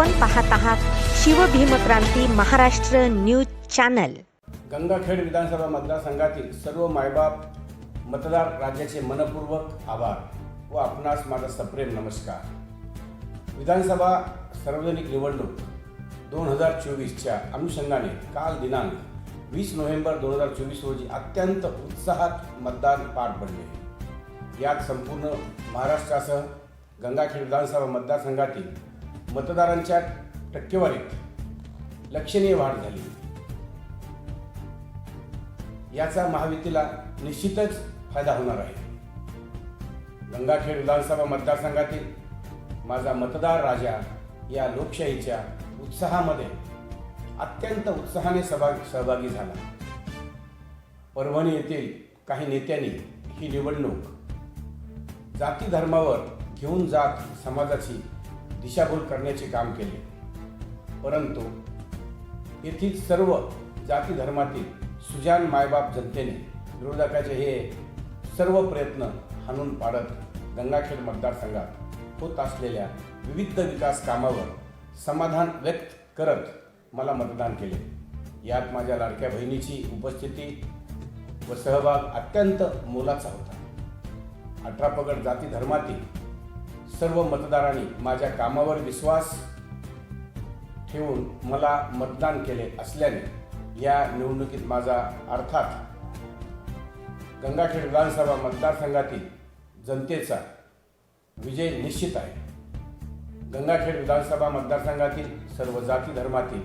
आपण पाहत आहात शिवभीमक्रांती महाराष्ट्र न्यूज चॅनल. गंगाखेड विधानसभा मतदारसंघातील सर्व मायबाप मतदार राज्याचे मनपूर्वक आभार व आपणास माझा सप्रेम नमस्कार. विधानसभा सार्वजनिक निवडणूक दोन हजार चोवीसच्या अनुषंगाने काल दिनांक वीस नोव्हेंबर दोन हजार चोवीस रोजी अत्यंत उत्साहात मतदान पार पडले. यात संपूर्ण महाराष्ट्रासह गंगाखेड विधानसभा मतदारसंघातील मतदारांच्या टक्केवारीत लक्षणीय वाढ झाली. याचा महायुतीला निश्चितच फायदा होणार आहे. गंगाखेड विधानसभा मतदारसंघातील माझा मतदार राजा या लोकशाहीच्या उत्साहामध्ये अत्यंत उत्साहाने सभा सहभागी झाला. परभणी येथील काही नेत्यांनी ही निवडणूक जाती धर्मावर घेऊन जात समाजाची दिशाभूल करण्याचे काम केले. परंतु येथील सर्व जाती धर्मातील सुजान मायबाप जनतेने विरोधकाचे हे सर्व प्रयत्न हाणून पाडत गंगाखेड मतदारसंघात होत असलेल्या विविध विकास कामावर समाधान व्यक्त करत मला मतदान केले. यात माझ्या लाडक्या बहिणीची उपस्थिती व सहभाग अत्यंत मोलाचा होता. अठरा पगड जाती धर्मातील सर्व मतदारांनी माझ्या कामावर विश्वास ठेवून मला मतदान केले असल्याने या निवडणुकीत माझा अर्थात गंगाखेड विधानसभा मतदारसंघातील जनतेचा विजय निश्चित आहे. गंगाखेड विधानसभा मतदारसंघातील सर्व जाती धर्मातील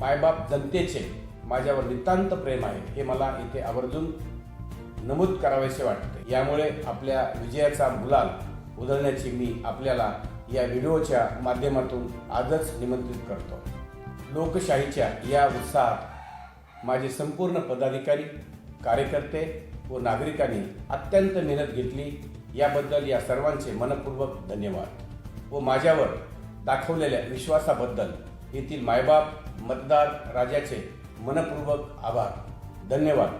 मायबाप जनतेचे माझ्यावर नितांत प्रेम आहे हे मला इथे आवर्जून नमूद करावेसे वाटते. यामुळे आपल्या विजयाचा मुलाल उधळण्याची मी आपल्याला या व्हिडिओच्या माध्यमातून आजच निमंत्रित करतो. लोकशाहीच्या या उत्साहात माझे संपूर्ण पदाधिकारी कार्यकर्ते व नागरिकांनी अत्यंत मेहनत घेतली. याबद्दल या सर्वांचे मनपूर्वक धन्यवाद व माझ्यावर दाखवलेल्या विश्वासाबद्दल येथील मायबाप मतदार राजाचे मनपूर्वक आभार. धन्यवाद.